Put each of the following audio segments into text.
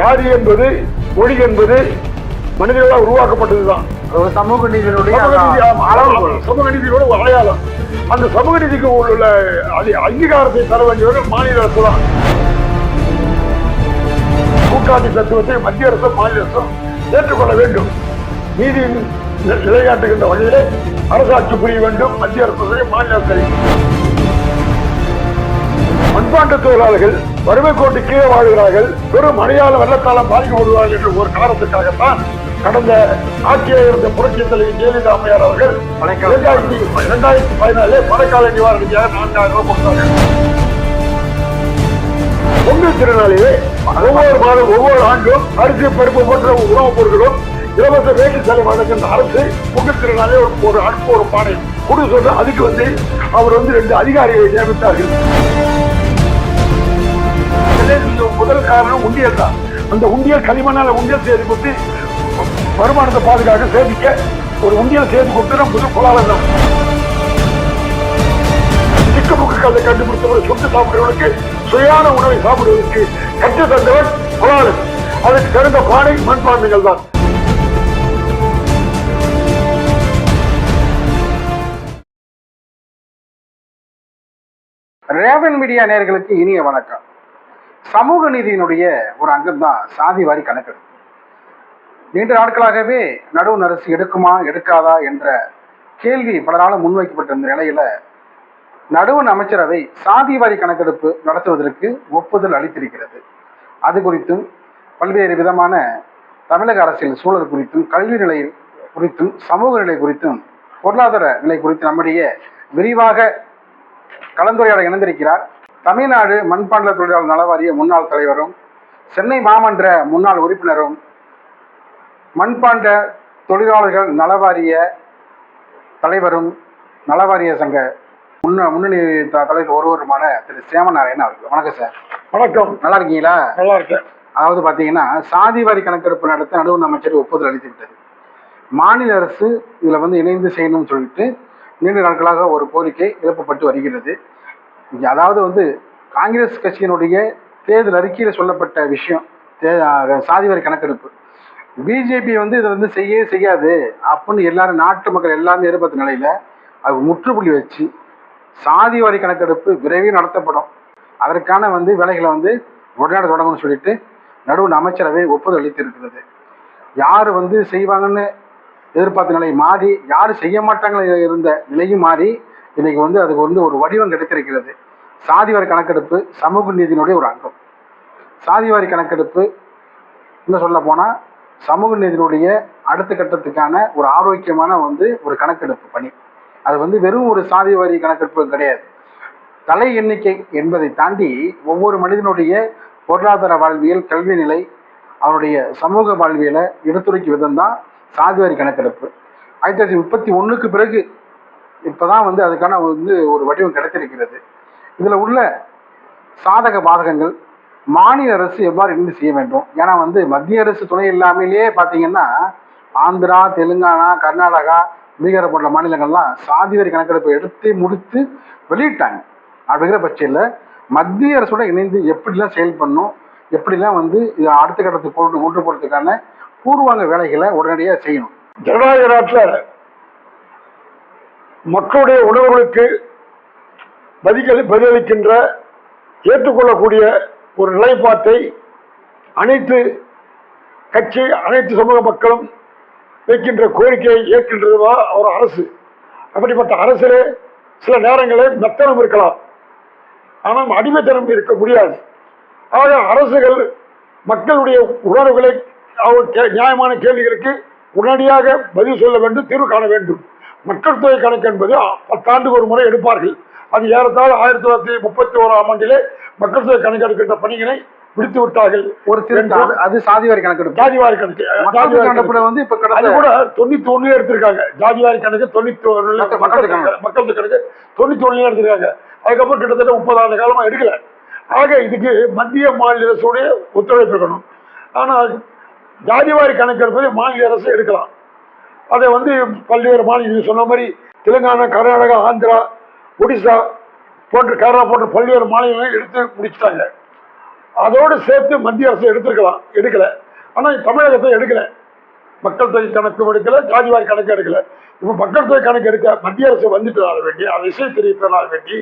ஜாதி என்பது மொழி என்பது மனிதர்களால் உருவாக்கப்பட்டதுதான். சமூக நீதியினுடைய சமூக நீதி நீதியோட அடையாளம். அந்த சமூக நீதிக்கு உள்ள அங்கீகாரத்தை தர வேண்டியவர்கள் மாநில அரசு தான் கூட்டாட்சி தத்துவத்தை மத்திய அரசும் மாநில அரசும் ஏற்றுக்கொள்ள வேண்டும். நீதியின் நி- நிலைநாட்டுகின்ற வகையிலே அரசாட்சி புரிய வேண்டும். மத்திய அரசு மாநில அரசு. மண்பாண்ட தொழிலாளர்கள் வறுமை கோட்டு கீழே வாழ்கிறார்கள் வெறும் மழையால வெள்ளத்தால பாதிக்கப்படுவார்கள் என்ற ஒரு காரணத்துக்காகத்தான் கடந்த ஆட்சியில் இருந்த புரட்சி தலைவி ஜெயலலிதா அம்மையார் அவர்கள் இரண்டாயிரத்தி இரண்டாயிரத்தி பதினாலு மழைக்கால நிவாரணிக்காக நான்காயிரம் ரூபாய் கொடுத்தார்கள். பொங்கல் திருநாளிலே ஒவ்வொரு மாதம் ஒவ்வொரு ஆண்டும் அரிசி பருப்பு போன்ற உணவுப் பொருட்களும் இலவச வேட்டி செலவு வழங்குகின்ற அரசு பொங்கல் திருநாளே ஒரு ஒரு அடுப்பு ஒரு பானை கொடு சொல்ற அதுக்கு வந்து அவர் வந்து ரெண்டு அதிகாரிகளை நியமித்தார்கள். முதல் காரணம் உண்டியல் தான். அந்த உண்டியல் களிமண்ணால உண்டியல் செய்து கொடுத்து வருமானத்தை பாதுகாக்க சேமிக்க ஒரு உண்டியல் செய்து கொடுத்து நம்ம முதல் கொலாளர் தான். சிக்க முக்கல்லை கண்டுபிடித்தவரை சுட்டு சாப்பிடுறவனுக்கு சுயான உணவை சாப்பிடுவதற்கு கற்று தந்தவன் கொலாளர் அதற்கு சிறந்த பானை மண்பான்மைகள் தான். ரேவன் மீடியா நேயர்களுக்கு இனிய வணக்கம். சமூக நீதியினுடைய ஒரு அங்கம் தான் சாதி வாரி கணக்கெடுப்பு நீண்ட நாட்களாகவே நடுவு அரசு எடுக்குமா எடுக்காதா என்ற கேள்வி பலரால் முன்வைக்கப்பட்டிருந்த நிலையில நடுவண் அமைச்சரவை சாதி வாரி கணக்கெடுப்பு நடத்துவதற்கு ஒப்புதல் அளித்திருக்கிறது. அது குறித்தும் பல்வேறு விதமான தமிழக அரசியல் சூழல் குறித்தும் கல்வி நிலை குறித்தும் சமூக நிலை குறித்தும் பொருளாதார நிலை குறித்து நம்முடைய விரிவாக கலந்துரையாட இணைந்திருக்கிறார். தமிழ்நாடு மண்பாண்ட தொழிலாளர் நல வாரிய முன்னாள் தலைவரும் சென்னை மாமன்ற முன்னாள் உறுப்பினரும் மண்பாண்ட தொழிலாளர்கள் நலவாரிய தலைவரும் நலவாரிய சங்க முன்ன முன்னணி தலைவர் ஒருவருமான திரு. சேமநாராயணன் அவர்கள். வணக்கம் சார். வணக்கம். நல்லா இருக்கீங்களா நல்லா இருக்கேன் அதாவது பார்த்தீங்கன்னா சாதி வாரி கணக்கெடுப்பு நடத்த நடுவண் அமைச்சர் ஒப்புதல் அளித்து விட்டது மாநில அரசு இதில் வந்து இணைந்து செய்யணும்னு சொல்லிட்டு நீண்ட நாட்களாக ஒரு கோரிக்கை எழுப்பப்பட்டு வருகிறது. அதாவது வந்து காங்கிரஸ் கட்சியினுடைய தேர்தல் அறிக்கையில் சொல்லப்பட்ட விஷயம் தே சாதிவாரி சாதி கணக்கெடுப்பு. பிஜேபி வந்து இதை வந்து செய்யவே செய்யாது அப்படின்னு எல்லாரும் நாட்டு மக்கள் எல்லாமே எதிர்பார்த்த நிலையில அது முற்றுப்புள்ளி வச்சு சாதிவாரி கணக்கெடுப்பு விரைவில் நடத்தப்படும். அதற்கான வந்து வேலைகளை வந்து உடனடி தொடங்கணும்னு சொல்லிட்டு நடுவில் அமைச்சரவை ஒப்புதல் அளித்திருக்கிறது. யார் வந்து செய்வாங்கன்னு எதிர்பார்த்த நிலை மாறி யார் செய்ய மாட்டாங்க இருந்த நிலையும் மாறி இன்னைக்கு வந்து அதுக்கு வந்து ஒரு வடிவம் கிடைத்திருக்கிறது. சாதிவாரி கணக்கெடுப்பு சமூக நீதியினுடைய ஒரு அங்கம். சாதிவாரி கணக்கெடுப்பு இன்னும் சொல்ல போனால் சமூக நீதியினுடைய அடுத்த கட்டத்துக்கான ஒரு ஆரோக்கியமான வந்து ஒரு கணக்கெடுப்பு பணி. அது வந்து வெறும் ஒரு சாதிவாரி கணக்கெடுப்பு கிடையாது. தலை எண்ணிக்கை என்பதை தாண்டி ஒவ்வொரு மனிதனுடைய பொருளாதார வாழ்வியல் கல்வி நிலை அவனுடைய சமூக வாழ்வியலை எடுத்துரைக்கும் விதம் தான் சாதிவாரி கணக்கெடுப்பு. ஆயிரத்தி தொள்ளாயிரத்தி முப்பத்தி ஒன்றுக்கு பிறகு இப்போதான் வந்து அதுக்கான வந்து ஒரு வடிவம் கிடைத்திருக்கிறது. இதில் உள்ள சாதக பாதகங்கள் மாநில அரசு எவ்வாறு இணைந்து செய்ய வேண்டும்? ஏன்னா வந்து மத்திய அரசு துணை இல்லாமலேயே பார்த்தீங்கன்னா ஆந்திரா தெலுங்கானா கர்நாடகா பீகார் போன்ற மாநிலங்கள்லாம் சாதிவாரி கணக்கெடுப்பை எடுத்து முடித்து வெளியிட்டாங்க. அப்படிங்கிற பட்சத்தில் மத்திய அரசோட இணைந்து எப்படிலாம் செயல்படணும் எப்படிலாம் வந்து இதை அடுத்த கட்டத்துக்கு கொண்டு கொண்டு போகிறதுக்கான பூர்வாங்க வேலைகளை உடனடியாக செய்யணும். ஜனநாயக நாட்டில் மக்களுடைய உணர்வுகளுக்கு பதில் பதிலளிக்கின்ற ஏற்றுக்கொள்ளக்கூடிய ஒரு நிலைப்பாட்டை அனைத்து கட்சி அனைத்து சமூக மக்களும் வைக்கின்ற கோரிக்கையை ஏற்கின்றதுவா ஒரு அரசு. அப்படிப்பட்ட அரசிலே சில நேரங்களில் மெத்தனம் இருக்கலாம். ஆனால் அடிமைத்தனம் இருக்க முடியாது. ஆக அரசுகள் மக்களுடைய உணர்வுகளை அவர் கே- நியாயமான கேள்விகளுக்கு உடனடியாக பதில் சொல்ல வேண்டும் தீர்வு காண வேண்டும். மக்கள் தொகை கணக்கு என்பது பத்தாண்டுக்கு ஒரு முறை எடுப்பார்கள். அது ஏறத்தாழ ஆயிரத்தி தொள்ளாயிரத்தி முப்பத்தி ஓராம் ஆண்டிலே மக்கள் தொகை கணக்கெடுக்கின்ற பணியினை விடுத்து விட்டார்கள் ஒரு திருத்தம் அது- சாதிவாரி கணக்கெடுப்பு ஜாதிவாரி கணக்கு. ஜாதிவாரி கணக்கு. வந்து இப்ப அது கடந்த கூட தொண்ணூத்தி ஒண்ணுல எடுத்திருக்காங்க. ஜாதிவாரி கணக்கு தொண்ணூத்தி ஒண்ணுல மக்கள் மக்கள் கணக்கு. கணக்கு கணக்கு தொண்ணூத்தி ஒண்ணுல எடுத்திருக்காங்க. அதுக்கப்புறம் கிட்டத்தட்ட முப்பது ஆண்டு காலமா எடுக்கல. ஆக இதுக்கு மத்திய மாநில அரசுடைய ஒத்துழைப்பு இருக்கணும். ஆனால் ஜாதிவாரி கணக்கெடுப்பதை மாநில அரசு எடுக்கலாம். அதை வந்து பல்வேறு மாநிலம் சொன்ன மாதிரி தெலுங்கானா கர்நாடகா ஆந்திரா ஒடிசா போன்ற கேரளா போன்ற பல்வேறு மாநிலங்களை எடுத்து முடிச்சிட்டாங்க. அதோடு சேர்த்து மத்திய அரசு எடுத்திருக்கலாம் எடுக்கலை. ஆனால் தமிழகத்தை எடுக்கலை. மக்கள் தொகை கணக்கும் எடுக்கல ஜாதிவாரி கணக்கு எடுக்கல. இப்போ மக்கள் தொகை கணக்கு எடுக்க மத்திய அரசு வந்துட்டதால வேண்டி அந்த விஷயம் தெரிவித்ததால வேண்டி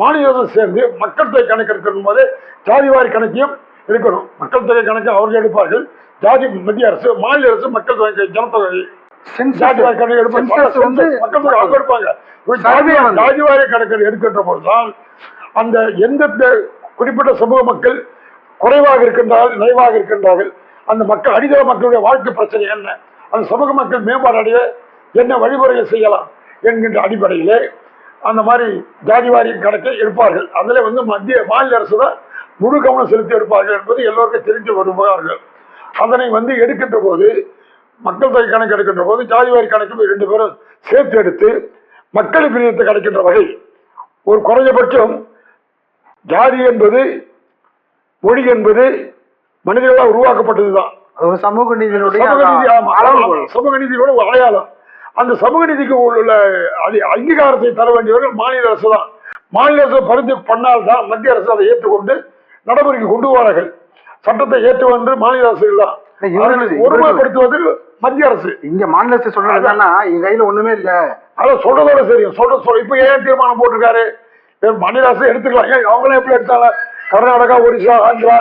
மாநில அரசு சேர்ந்து மக்கள் தொகை கணக்கு எடுக்கணும் போது ஜாதிவாரி கணக்கையும் எடுக்கணும். மக்கள் தொகை கணக்கு அவர்கள் எடுப்பார்கள். ஜாதி மத்திய அரசு மாநில அரசு மக்கள் தொகை ஜனத்தொகை ஜாதிவாரி கணக்கு எடுப்பாங்க சென்சஸ் வந்து மக்கள் தொகை அவங்க எடுப்பாங்க ஒரு Survey ஜாதி- வந்து- ஜாதிவாரி கணக்கு எடுக்கின்ற போதுதான் அந்த எந்தெந்த குறிப்பிட்ட சமூக மக்கள் குறைவாக இருக்கின்றார்கள் நிறைவாக இருக்கின்றார்கள் அந்த மக்கள் அடித்தள மக்களுடைய வாழ்க்கை பிரச்சனை என்ன அந்த சமூக மக்கள் மேம்பாடு அடைய என்ன வழிமுறைகள் செய்யலாம் என்கின்ற அடிப்படையிலே அந்த மாதிரி ஜாதிவாரி கணக்கை எடுப்பார்கள். அதில் வந்து மத்திய மாநில அரசு தான் முழு கவனம் செலுத்தி எடுப்பார்கள் என்பது எல்லோருக்கும் தெரிஞ்ச ஒரு விவகாரங்கள் அதனை வந்து எடுக்கின்ற போது மக்கள் தொகை கணக்கு எடுக்கின்ற போது ஜாதிவாரி கணக்கு ரெண்டு பேரும் சேர்த்து எடுத்து மக்கள் பிரியத்தை கிடைக்கின்ற வகை ஒரு குறைஞ்சபட்சம் ஜாதி என்பது மொழி என்பது மனிதர்களால் உருவாக்கப்பட்டதுதான். அது ஒரு சமூக நீதியினுடைய சமூக நீதியோட ஒரு அடையாளம். அந்த சமூக நீதிக்கு உள்ள அங்கீகாரத்தை தர வேண்டியவர்கள் மாநில அரசு தான். மாநில அரசு பரிந்து பண்ணால்தான் மத்திய அரசு அதை ஏற்றுக்கொண்டு நடைமுறைக்கு கொண்டு வரார்கள் சட்டத்தை ஏற்றுவது மாநில அரசுகள் தான். ஒருமுகப்படுத்துவது மத்திய அரசு. இங்க மாநில அரசு சொல்றது என்னன்னா எங்க கையில ஒண்ணுமே இல்ல. அதை சொல்றதோட சரி. சொல்ற சொல் இப்ப ஏன் தீர்மானம் போட்டிருக்காரு? மாநில அரசு எடுத்துக்கலாம். ஏன் அவங்களும் எப்படி எடுத்தாங்க? கர்நாடகா ஒரிசா ஆந்திரா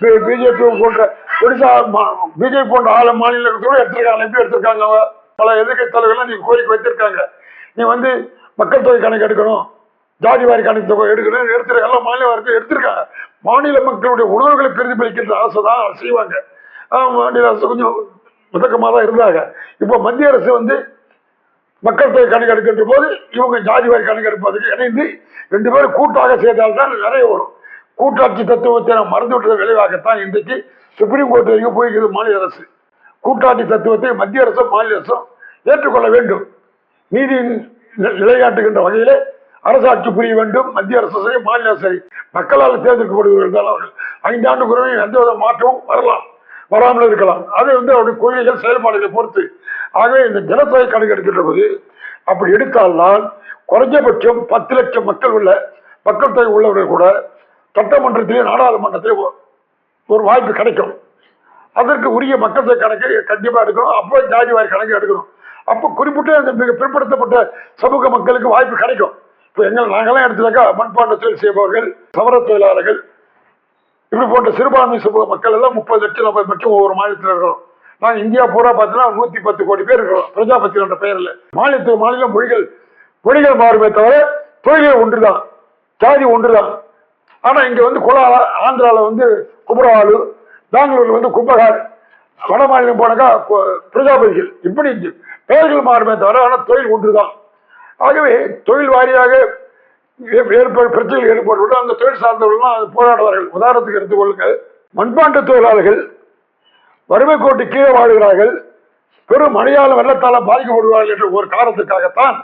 பிஜேபி போன்ற ஒரிசா பிஜேபி போன்ற ஆள மாநிலத்தோட எடுத்திருக்காங்க. எப்படி எடுத்திருக்காங்க அவங்க? பல எதிர்க்கட்சி தலைவர்கள் நீங்க கோரிக்கை வச்சிருக்காங்க நீ வந்து மக்கள் தொகை கணக்கு எடுக்கணும். ஜாதி வாரி கணக்கு தொகை எடுக்கணும். எடுத்துருக்க எல்லாம் மாநில அரசு எடுத்திருக்காங்க. மாநில மக்களுடைய உணர்வுகளை பிரதிபலிக்கின்ற அரசு தான் செய்வாங்க. மாநில அரசு கொஞ்சம் முதக்கமாக தான் இருந்தாங்க. இப்போ மத்திய அரசு வந்து மக்கள் தொகை கணக்கு எடுக்கின்ற போது இவங்க ஜாதி வாரி கணக்கு எடுப்பதற்கு இணைந்து ரெண்டு பேரும் கூட்டாக செய்தால்தான் நிறைய வரும். கூட்டாட்சி தத்துவத்தை நாம் மறந்து விட்டதை விளைவாகத்தான் இன்றைக்கு சுப்ரீம் கோர்ட் வரைக்கும் போயிருக்குது மாநில அரசு. கூட்டாட்சி தத்துவத்தை மத்திய அரசும் மாநில அரசும் ஏற்றுக்கொள்ள வேண்டும். நீதியின் நிலையாட்டுகின்ற வகையில் வகையிலே அரசாட்சி புரிய வேண்டும். மத்திய அரசு சரி மாநில அரசு சரி. மக்களால் தேர்ந்தெடுக்கப்படுவர்கள் தான் அவர்கள். ஐந்தாண்டு குறைவை எந்த வித மாற்றமும் வரலாம். வராமல் இருக்கலாம். அது வந்து அவருடைய கொள்கைகள் செயல்பாடுகளை பொறுத்து. ஆகவே இந்த ஜனத்தொகை கணக்கு எடுக்கின்ற போது அப்படி எடுத்தால்தான் குறைஞ்சபட்சம் பத்து லட்சம் மக்கள் உள்ள மக்கள் தொகை உள்ளவர்கள் கூட சட்டமன்றத்திலே நாடாளுமன்றத்திலே ஒரு வாய்ப்பு கிடைக்கும். அதற்கு உரிய மக்கள் தொகை கணக்கை கண்டிப்பாக எடுக்கணும். அப்போ ஜாதி வாரி கணக்கு எடுக்கணும். அப்போ குறிப்பிட்ட அந்த மிக பிற்படுத்தப்பட்ட சமூக மக்களுக்கு வாய்ப்பு கிடைக்கும். இப்போ எங்கள் நாங்களாம் எடுத்துனாக்கா மண்பாண்ட தொழில் செய்பவர்கள் சமர தொழிலாளர்கள் இப்படி போன்ற சிறுபான்மை சமூக மக்கள் எல்லாம் முப்பது லட்சம் நாற்பது லட்சம் ஒவ்வொரு மாநிலத்தில் இருக்கிறோம். நாங்கள் இந்தியா பூரா பார்த்தீங்கன்னா நூற்றி பத்து கோடி பேர் இருக்கிறோம். பிரஜாபதி என்ற பெயரில். மாநிலத்து மாநில மொழிகள் மொழிகள் மாறுமே தவிர தொழில்கள் ஒன்றுதான். ஜாதி ஒன்றுதான். ஆனால் இங்கே வந்து குலாலா ஆந்திராவில் வந்து குமரவாலு பெங்களூர்ல வந்து கும்பகார் வட மாநிலம் போனாக்கா பிரஜாபதிகள். இப்படி பெயர்கள் மாறுமே தவிர ஆனால் தொழில் ஒன்றுதான். ஆகவே தொழில் வாரியாக ஏற்ப பிரச்சனைகள் ஏற்பட்டு அந்த தொழில் சார்ந்தவர்கள்லாம் அது போராடுவார்கள். உதாரணத்துக்கு எடுத்துக்கொள்ளுங்கள் மண்பாண்ட தொழிலாளர்கள் வறுமை கோட்டு கீழே வாழுகிறார்கள். பெரும் மழையால் வெள்ளத்தால் பாதிக்கப்படுவார்கள் என்ற ஒரு காரணத்துக்காகத்தான்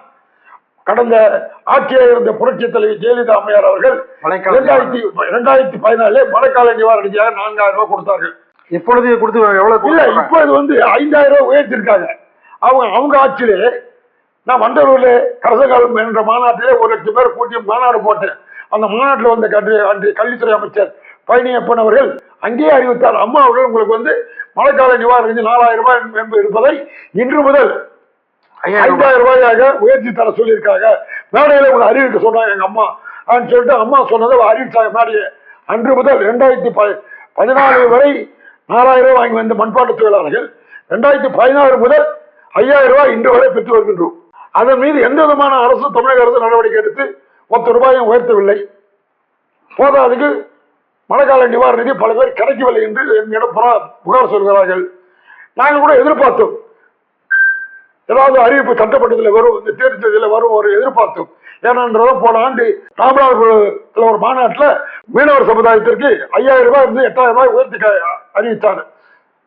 கடந்த ஆட்சியாக இருந்த புரட்சி தலைவி ஜெயலலிதா அம்மையார் அவர்கள் இரண்டாயிரத்தி இரண்டாயிரத்தி பதினாலே மழைக்கால நிவாரண நிதியாக நான்காயிரம் ரூபாய் கொடுத்தார்கள். இப்பொழுது கொடுத்து எவ்வளவு இல்ல கொடுத்தாங்க? இப்போ இது வந்து ஐந்தாயிரம் ரூபாய் உயர்த்திருக்காங்க. அவங்க அவங்க ஆட்சியிலே நான் வண்டலூர்ல கரசகாலம் என்ற மாநாட்டிலே ஒரு லட்சம் பேர் கூட்டி மாநாடு போட்டேன். அந்த மாநாட்டில் வந்த கல்வி அன்றைய கல்வித்துறை அமைச்சர் பழனியப்பன் அவர்கள் அங்கேயே அறிவித்தார் அம்மா அவர்கள் உங்களுக்கு வந்து மழைக்கால நிவாரண நிதி நாலாயிரம் ரூபாய் என்பது இருப்பதை இன்று முதல். ஐந்தாயிரம் ரூபாயாக உயர்த்தி தர சொல்லியிருக்காங்க. மேடையில உங்களை அறிவிக்க சொன்னாங்க எங்க அம்மா. அப்படின்னு சொல்லிட்டு அம்மா சொன்னதை அறிவிச்சாங்க மேடையை. அன்று முதல் ரெண்டாயிரத்தி ப பதினாலு வரை நாலாயிரம் ரூபாய் வாங்கி வந்த மண்பாட்டு தொழிலாளர்கள் ரெண்டாயிரத்தி பதினாறு முதல் ஐயாயிரம் ரூபாய் இன்று வரை பெற்று வருகின்றோம். அதன் மீது எந்த விதமான அரசு தமிழக அரசு நடவடிக்கை எடுத்து பத்து ரூபாயும் உயர்த்தவில்லை. போதாதுக்கு மழைக்கால நிவாரண நிதி பல பேர் கிடைக்கவில்லை என்று என்னிடம் புறா- புகார் சொல்கிறார்கள். நாங்கள் கூட எதிர்பார்த்தோம். ஏதாவது அறிவிப்பு சட்டப்பட்டதில் வரும் இந்த தேர்தலில் வரும் ஒரு எதிர்பார்த்தோம். ஏனென்றதை போன ஆண்டு ராமநாதபுரத்தில் ஒரு மாநாட்டில் மீனவர் சமுதாயத்திற்கு ஐயாயிரம் ரூபாய் இருந்து எட்டாயிரம் ரூபாய் உயர்த்தி அறிவித்தார் அறிவித்தாங்க.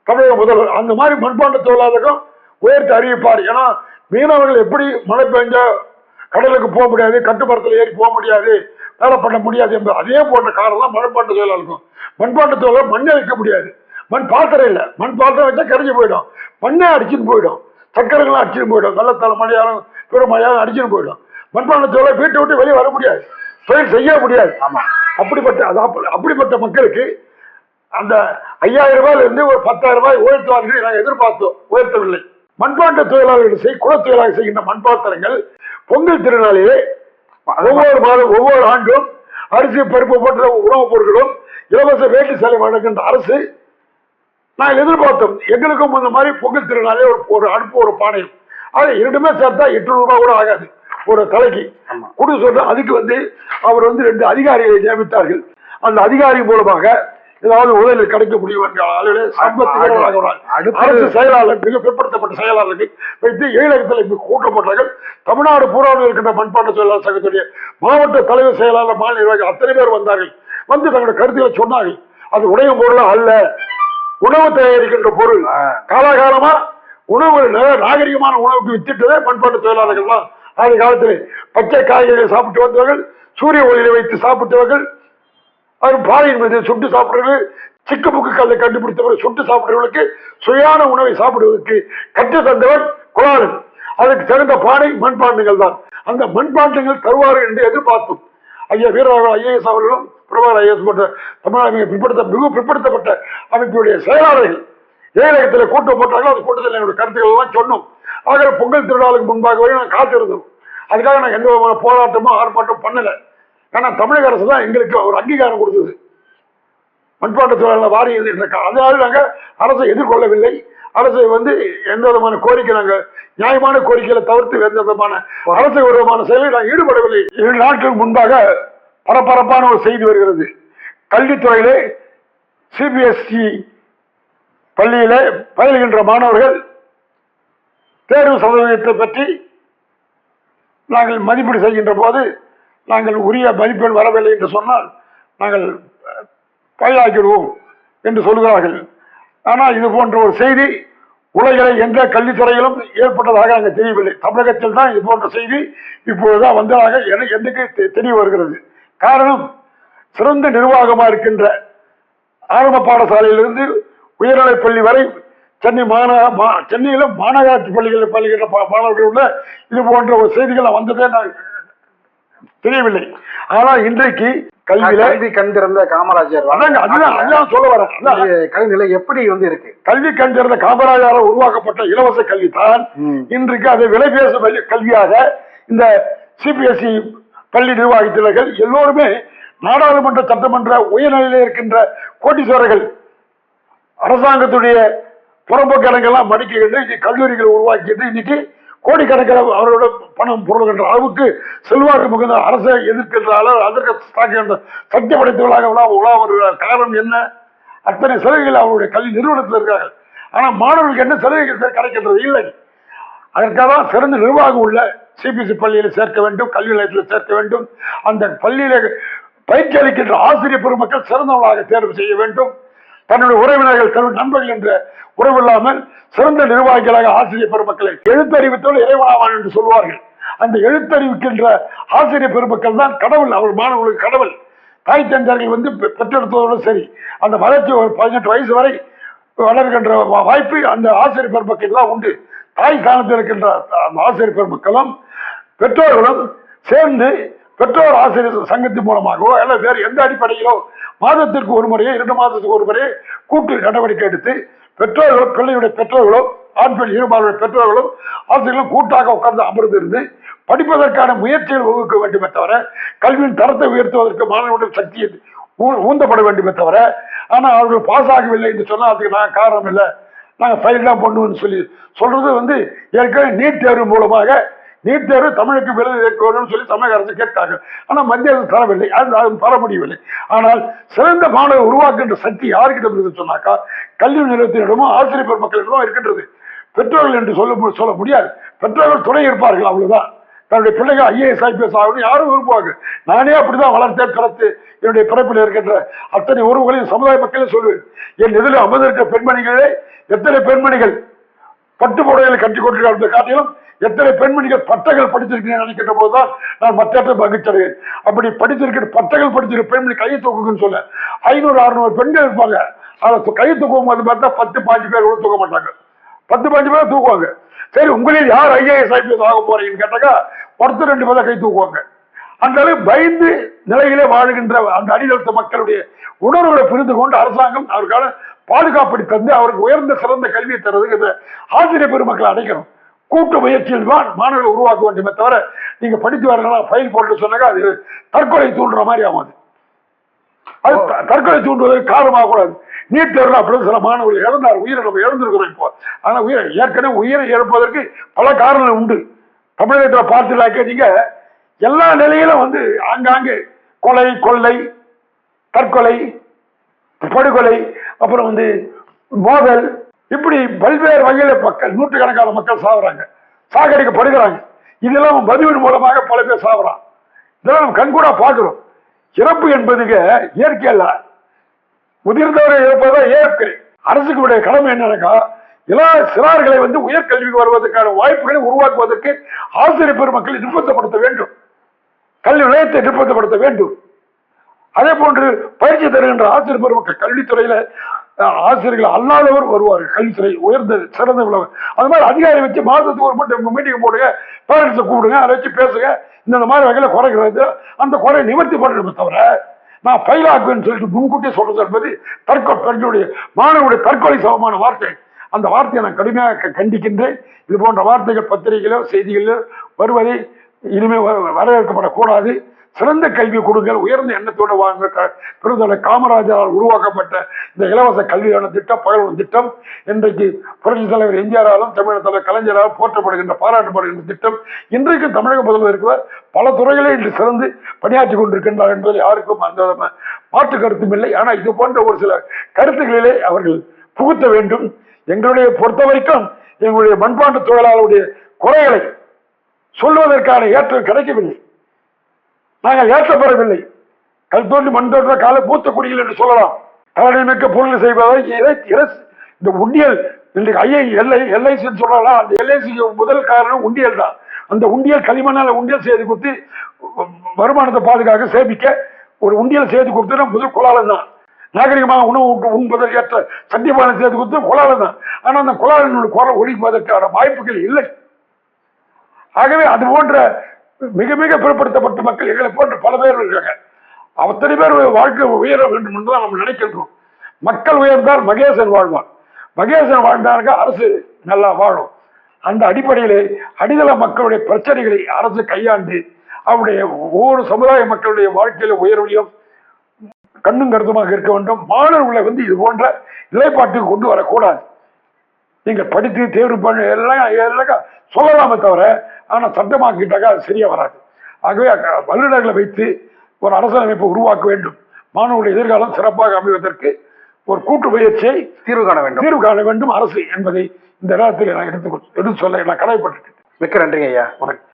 தமிழக முதல்வர் அந்த மாதிரி மண்பாண்ட தொழிலாளருக்கும் உயர்த்தி அறிவிப்பார். ஏன்னா மீனவர்கள் எப்படி மழை பெஞ்சா கடலுக்கு போக முடியாது கட்டுமரத்தில் ஏறி போக முடியாது வேலை பண்ண முடியாது என்பது அதே போன்ற காரணம் தான் மண்பாண்ட தொழிலாளருக்கும் மண்பாண்ட தொழிலாளர் மண்ணை வைக்க முடியாது. மண் பாத்திரம் இல்லை. மண் பாத்திரம் வச்சா கரைஞ்சு போயிடும். மண்ணே அடிச்சுன்னு போயிடும். சக்கரங்களும் அடிச்சுன்னு போயிடும். வெள்ளத்தால் மழையாலும் பெருமழையாலும் அடிச்சுன்னு போயிடும். மண்பாண்ட தொழிலாளர் வீட்டை விட்டு வெளியே வர முடியாது. தொழில் செய்ய முடியாது. ஆமா. அப்படிப்பட்ட அது அப்ப- அப்படிப்பட்ட மக்களுக்கு அந்த ஐயாயிரம் ரூபாயில இருந்து ஒரு பத்தாயிரம் ரூபாய் உயர்த்துவார்கள் நாங்கள் எதிர்பார்த்தோம். உயர்த்தவில்லை. மண்பாண்ட தொழிலாளர்கள் செய் குல தொழிலாளர்கள் செய்கின்ற மண்பாத்திரங்கள் பொங்கல் திருநாளிலே ஒவ்வொரு மாதம் ஒவ்வொரு ஆண்டும் அரிசி பருப்பு போன்ற உணவுப் பொருட்களும் இலவச வேட்டி சேலை வழங்குகின்ற அரசு நாங்கள் எதிர்பார்த்தோம். எங்களுக்கும் இந்த மாதிரி பொங்கல் திருநாளே ஒரு ஒரு அடுப்பு ஒரு பானையும். அது இரண்டுமே சேர்த்தா எட்டு ரூபாய் கூட ஆகாது. ஒரு தலைக்கு. ஆமா. குடு சொல்ற அதுக்கு வந்து அவர் வந்து ரெண்டு அதிகாரிகளை நியமித்தார்கள். அந்த அதிகாரி மூலமாக ஏதாவது உதவிகள் கிடைக்க முடியும் என்ற அளவில் அடுத்து- அரசு செயலாளர் மிக பிற்படுத்தப்பட்ட செயலாளர்கள் வைத்து ஏழகத்தில் கூட்டம் போட்டார்கள் தமிழ்நாடு பூராவில் இருக்கின்ற மண்பாட்ட தொழிலாளர் சங்கத்துடைய மாவட்ட தலைவர் செயலாளர் மாநில நிர்வாகிகள் அத்தனை பேர் வந்தார்கள். வந்து தங்களுடைய கருத்துக்களை சொன்னார்கள். அது உடையும் பொருள் அல்ல. உணவு தயாரிக்கின்ற பொருள். காலாகாலமா உணவு நாகரிகமான உணவுக்கு வித்திட்டதே பண்பாட்டு தொழிலாளர்கள் தான் ஆதி காலத்தில் பச்சை காய்கறிகளை சாப்பிட்டு வந்தவர்கள் சூரிய ஒளியில வைத்து சாப்பிட்டவர்கள் அது பாறையின் மீது சுட்டு சாப்பிடுறது சிக்கு புக்கு கல்லை கண்டுபிடித்தவர் சுட்டு சாப்பிடுறவர்களுக்கு சுயான உணவை சாப்பிடுவதற்கு கற்று தந்தவர் குலாலன். அதுக்கு சிறந்த பானை மண்பாண்டங்கள் தான். அந்த மண்பாண்டங்கள் தருவார்கள் என்று எதிர்பார்த்தோம். ஐயா வீரராக ஐஏஎஸ் அவர்களும் பிரபாகர் ஐஏஎஸ் போன்ற தமிழக பிற்படுத்த மிக பிற்படுத்தப்பட்ட அமைப்புடைய செயலாளர்கள் ஏழகத்தில் கூட்டம் போட்டாங்களோ அந்த கூட்டத்தில் என்னுடைய கருத்துக்கள் எல்லாம் சொன்னோம். ஆகிற பொங்கல் திருநாளுக்கு முன்பாக வரை நாங்கள் காத்திருந்தோம். அதுக்காக நாங்கள் எந்த விதமான போராட்டமோ ஆர்ப்பாட்டம் பண்ணலை. ஏன்னா தமிழக அரசு தான் எங்களுக்கு ஒரு அங்கீகாரம் கொடுத்தது. மண்பாட்ட தொழிலாளர் வாரியம் என்ற அதனால நாங்கள் அரசை எதிர்கொள்ளவில்லை. அரசை வந்து எந்த விதமான கோரிக்கை நாங்கள் நியாயமான கோரிக்கைகளை தவிர்த்து எந்த விதமான அரசு விதமான செயலில் நாங்கள் ஈடுபடவில்லை. ஏழு நாட்களுக்கு முன்பாக பரபரப்பான ஒரு செய்தி வருகிறது. கல்வித்துறையிலே சிபிஎஸ்இ பள்ளியிலே பயில்கின்ற மாணவர்கள் தேர்வு சதவீதத்தை பற்றி நாங்கள் மதிப்பீடு செய்கின்ற போது நாங்கள் உரிய மதிப்பெண் வரவில்லை என்று சொன்னால் நாங்கள் பயிலாக்கிடுவோம் என்று சொல்கிறார்கள் ஆனால் இது போன்ற ஒரு செய்தி உலகிலே எந்த கல்வித்துறையிலும் ஏற்பட்டதாக நாங்கள் தெரியவில்லை. தமிழகத்தில் தான் இது போன்ற செய்தி இப்பொழுதுதான் வந்ததாக எனக்கு எனக்கு தெ- தெரிய வருகிறது. காரணம் சிறந்த நிர்வாகமாக இருக்கின்ற ஆரம்ப பாடசாலையிலிருந்து உயர்நிலைப் பள்ளி வரை சென்னை மாநகர மா- மாநகராட்சி பள்ளிகளில் பள்ளிகிற மாணவர்கள் உள்ள இது போன்ற ஒரு செய்திகள் வந்ததே நான் தெரியவில்லை. ஆனால் இன்றைக்கு கல்வியில கல்வி கண் திறந்த காமராஜர் அதாங்க அதுதான் அதுதான் சொல்ல வரேன். அதான். இது கல்வி நிலை எப்படி வந்து இருக்கு? கல்வி கண் திறந்த காமராஜாரால் உருவாக்கப்பட்ட இலவச கல்வி தான். இன்றைக்கு அதை விலை பேசும் கல்வியாக இந்த சிபிஎஸ்இ பள்ளி நிர்வாகத்தினர்கள் எல்லோருமே நாடாளுமன்ற சட்டமன்ற உயர்நிலையில் இருக்கின்ற கோட்டீஸ்வரர்கள் அரசாங்கத்துடைய புறம்போக்கெல்லாம் மடிக்கிட்டு கல்லூரிகளை உருவாக்கிட்டு இன்னைக்கு கோடிக்கணக்கில் அவரோட பணம் பொருள்கின்ற அளவுக்கு செல்வாக்கு மிகுந்த அரசை எதிர்க்கின்ற அளவு அதற்கு தாக்குகின்ற சக்தி படைத்தவர்களாக உலா உலா வருகிறார் காரணம் என்ன? அத்தனை சலுகைகள் அவருடைய கல்வி நிறுவனத்தில் இருக்கார்கள் ஆனால் மாணவர்களுக்கு என்ன சலுகைகள் கிடைக்கின்றது? இல்லை. அதற்காக தான் சிறந்த நிர்வாகம் உள்ள சிபிஎஸ்சி பள்ளியில் சேர்க்க வேண்டும் கல்வி நிலையத்தில் சேர்க்க வேண்டும். அந்த பள்ளியில் பயிற்சி அளிக்கின்ற ஆசிரியர் பெருமக்கள் சிறந்தவர்களாக தேர்வு செய்ய வேண்டும். தன்னுடைய உறவினர்கள் தன்னுடைய நண்பர்கள் என்ற உறவில்லாமல் சிறந்த நிர்வாகிகளாக ஆசிரியர் பெருமக்களை எழுத்தறிவித்தோடு இறைவனாவான் என்று சொல்வார்கள். அந்த எழுத்தறிவிக்கின்ற ஆசிரியர் பெருமக்கள் தான் கடவுள். அவர் மாணவர்களுக்கு கடவுள். தாய் தந்தார்கள் வந்து பெ- பெற்றெடுத்ததோடு சரி. அந்த வளர்ச்சி ஒரு பதினெட்டு வயசு வரை வளர்கின்ற வாய்ப்பு அந்த ஆசிரியர் பெருமக்கள் தான் உண்டு. தாய் ஸ்தானத்தில் இருக்கின்ற அந்த ஆசிரியர் பெருமக்களும் பெற்றோர்களும் சேர்ந்து பெற்றோர் ஆசிரியர் சங்கத்தின் மூலமாகவோ அல்ல வேறு எந்த அடிப்படையிலோ மாதத்திற்கு ஒரு முறையோ இரண்டு மாதத்துக்கு ஒரு முறையே கூட்டு நடவடிக்கை எடுத்து பெற்றோர்களும் பிள்ளையுடைய பெற்றோர்களும் ஆண் பெண் இருபாலுடைய பெற்றோர்களும் ஆசிரியர்களும் கூட்டாக உட்கார்ந்து அமர்ந்திருந்து படிப்பதற்கான முயற்சிகள் வகுக்க வேண்டுமே தவிர கல்வியின் தரத்தை உயர்த்துவதற்கு மாணவர்களுடைய சக்தியை ஊ- ஊந்தப்பட வேண்டுமே தவிர ஆனால் அவர்கள் பாஸ் ஆகவில்லை என்று சொன்னால் அதுக்கு நான் காரணம் இல்லை. நாங்கள் ஃபைல் தான் பண்ணுவோம்னு சொல்லி சொல்றது வந்து ஏற்கனவே நீட் தேர்வு மூலமாக நீட் தேர்வு தமிழுக்கு விருது ஏற்கணும்னு சொல்லி தமிழக அரசு கேட்டாங்க ஆனால் மத்திய அரசு தரவில்லை. அது அது தர முடியவில்லை. ஆனால் சிறந்த மாணவர் உருவாக்குகின்ற சக்தி யாருக்கிட்ட இருக்கு சொன்னாக்கா கல்வி நிறுவனத்தினிடமும் ஆசிரியர் பெருமக்களிடமும் இருக்கின்றது. பெற்றோர்கள் என்று சொல்ல சொல்ல முடியாது. பெற்றோர்கள் துணை இருப்பார்கள் அவ்வளவுதான். தன்னுடைய பிள்ளைகள் ஐஏஎஸ் ஐபிஎஸ் ஆகணும் யாரும் விரும்புவாங்க நானே அப்படிதான் வளர்த்தேன் பிறத்து என்னுடைய பிறப்பில் இருக்கின்ற அத்தனை உறவுகளையும் சமுதாய மக்களே சொல்வேன் என் எதிரில் அமர்ந்திருக்கிற பெண்மணிகளே எத்தனை பெண்மணிகள் பட்டு புடவைகளை கட்டி கொண்டிருக்கிற காட்டிலும் எத்தனை பெண்மணிகள் பட்டங்கள் படித்திருக்கிறேன் நினைக்கின்ற போதுதான் நான் மற்ற மகிழ்ச்சடைவேன் அப்படி படித்திருக்கிற பட்டங்கள் படிச்சிருக்க பெண்மணி கையை தூக்குங்கன்னு சொல்ல ஐநூறு அறுநூறு பெண்கள் இருப்பாங்க. அதை கையை தூக்கும் போது பார்த்தா பத்து பாஞ்சு பேர் கூட தூக்க மாட்டாங்க. பத்து பாஞ்சு பேர் தூக்குவாங்க. சரி உங்களில் யார் ஐஏஎஸ் ஐபிஎஸ் ஆக போறீங்கன்னு கேட்டாக்கா ஒருத்தர் ரெண்டு பேர் கை தூக்குவாங்க. அந்த அளவு பயந்து நிலையிலே வாழுகின்ற அந்த அடித்தளத்த மக்களுடைய உணர்வுகளை புரிந்து கொண்டு அரசாங்கம் அவருக்கான பாதுகாப்படி தந்து அவருக்கு உயர்ந்த சிறந்த கல்வியை தருவதுக்கு இந்த ஆசிரியர் பெருமக்களை அடைக்கணும். கூட்டு முயற்சியில் தான் மாணவர்கள் உருவாக்க வேண்டுமே தவிர நீங்க படித்து வரலாம் ஃபைல் போட்டு சொன்னாங்க அது தற்கொலை தூண்டுற மாதிரி ஆகும் அது. அது தற்கொலை தூண்டுவதற்கு காரணமாக கூடாது நீட் தேர்வு அப்படின்னு சில மாணவர்கள் இழந்தார் உயிரை நம்ம இழந்திருக்கிறோம் இப்போ. ஆனால் உயிரை ஏற்கனவே உயிரை இழப்பதற்கு பல காரணங்கள் உண்டு. தமிழகத்தில் பார்த்துட்டாக்க நீங்க எல்லா நிலையிலும் வந்து ஆங்காங்கே கொலை கொள்ளை தற்கொலை படுகொலை அப்புறம் வந்து மோதல் இப்படி பல்வேறு வகையில மக்கள் நூற்றுக்கணக்கான மக்கள் சாகுறாங்க சாகடிக்கப்படுகிறாங்க. இதெல்லாம் பதிவின் மூலமாக பல பேர் சாகுறான் இதெல்லாம் நம்ம கண்கூடா பார்க்கிறோம். இறப்பு என்பதுக்கு இயற்கை அல்ல. முதிர்ந்தவரை இறப்பதா இயற்கை. அரசுக்கு உடைய கடமை என்னன்னாக்கா எல்லா சிறார்களை வந்து உயர்கல்விக்கு வருவதற்கான வாய்ப்புகளை உருவாக்குவதற்கு ஆசிரியர் பெருமக்களை நிர்பந்தப்படுத்த வேண்டும். கல்வி நிலையத்தை நிர்பந்தப்படுத்த வேண்டும். அதே போன்று பயிற்சி தருகின்ற ஆசிரியர் பெருமக்கள் கல்வித்துறையில ஆசிரியர்கள் அல்லாதவர் வருவார்கள். கல்வித்துறை உயர்ந்த சிறந்த உள்ளவர். அது மாதிரி அதிகாரி வச்சு மாதத்துக்கு ஒரு மட்டும் மீட்டிங் போடுங்க பேரண்ட்ஸை கூப்பிடுங்க அதை வச்சு பேசுங்க. இந்த மாதிரி வகையில் குறைகிறது அந்த குறையை நிவர்த்தி பண்ணணுமே தவிர நான் பயிலாக்குவேன்னு சொல்லிட்டு முன்கூட்டியே சொல்றது என்பது தற்கொலை பெண்களுடைய மாணவருடைய தற்கொலை சமமான வார்த்தை. அந்த வார்த்தையை நான் கடுமையாக க- கண்டிக்கின்றேன். இது போன்ற வார்த்தைகள் பத்திரிகையிலோ செய்திகளிலோ வருவதை இனிமேல் வ- வரவேற்கப்படக்கூடாது. சிறந்த கல்வி கொடுங்கள். உயர்ந்த எண்ணத்தோடு வாங்க. க- காமராஜரால் உருவாக்கப்பட்ட இந்த இலவச கல்வியான திட்டம் பகல்வன் திட்டம். இன்றைக்கு புரட்சி தலைவர் எம்ஜிஆராலும் தமிழக தலைவர் கலைஞரால் போற்றப்படுகின்ற பாராட்டப்படுகின்ற திட்டம். இன்றைக்கு தமிழக முதல்வர் இருக்கிறார். பல துறைகளில் இன்று சிறந்து பணியாற்றி கொண்டிருக்கின்றார் என்பதில் யாருக்கும் அந்த மாற்று கருத்தும் இல்லை. ஆனால் இது போன்ற ஒரு சில கருத்துக்களிலே அவர்கள் புகுத்த வேண்டும். எங்களுடைய பொறுத்த வரைக்கும் எங்களுடைய மண்பாண்ட தொழிலாளருடைய குறைகளை சொல்வதற்கான ஏற்றம் கிடைக்கவில்லை. நாங்கள் ஏற்றப்படவில்லை. கல் தோண்டி மண் தோன்ற கால பூத்த குடிகள் என்று சொல்லலாம். கலனை மிக்க பொருள் செய்வதை இந்த உண்டியல் இன்றைக்கு ஐஐ எல்ஐ எல்ஐசின்னு சொல்லலாம் அந்த எல்ஐசிக்கு முதல் காரணம் உண்டியல் தான். அந்த உண்டியல் களிமண்ணால் உண்டியல் செய்து கொடுத்து வருமானத்தை பாதுகாக்க சேமிக்க ஒரு உண்டியல் செய்து கொடுத்தா முதல் குலாலம் தான். நாகரிகமாக உணவு உண்பதற்கு ஏற்ற சத்தியபானம் செய்து கொடுத்து குலாலம் தான். ஆனால் அந்த குலாலனுடைய குரல் ஒழிப்பதற்கான வாய்ப்புகள் இல்லை. ஆகவே அது போன்ற மிக மிக பிற்படுத்தப்பட்ட மக்கள் எங்களை போன்ற பல பேர் இருக்காங்க. அத்தனை பேர் வாழ்க்கை உயர வேண்டும் என்று தான் நம்ம நினைக்கின்றோம். மக்கள் உயர்ந்தால் மகேசன் வாழ்வான். மகேசன் வாழ்ந்தாங்க அரசு நல்லா வாழும். அந்த அடிப்படையிலே அடித்தள மக்களுடைய பிரச்சனைகளை அரசு கையாண்டு அவருடைய ஒவ்வொரு சமுதாய மக்களுடைய வாழ்க்கையில உயர்வையும் கண்ணும் கருத்துமாக இருக்க வேண்டும். மாணவர்களை வந்து இது போன்ற நிலைப்பாட்டுக்கு கொண்டு வரக்கூடாது. நீங்கள் படித்து தேர்வு பண்ண எல்லாம் எல்லாம் சொல்லலாமே தவிர ஆனால் சட்டமாக்கிட்டாக்கா அது சரியா வராது. ஆகவே வல்லுநர்களை வைத்து ஒரு அரசியலமைப்பை உருவாக்க வேண்டும். மாணவர்களுடைய எதிர்காலம் சிறப்பாக அமைவதற்கு ஒரு கூட்டு முயற்சியை தீர்வு காண வேண்டும். தீர்வு காண வேண்டும். அரசு என்பதை இந்த நேரத்தில் நான் எடுத்து எடுத்து சொல்ல நான் கடமைப்பட்டிருக்கேன் மிக்க நன்றிங்க ஐயா. வணக்கம்.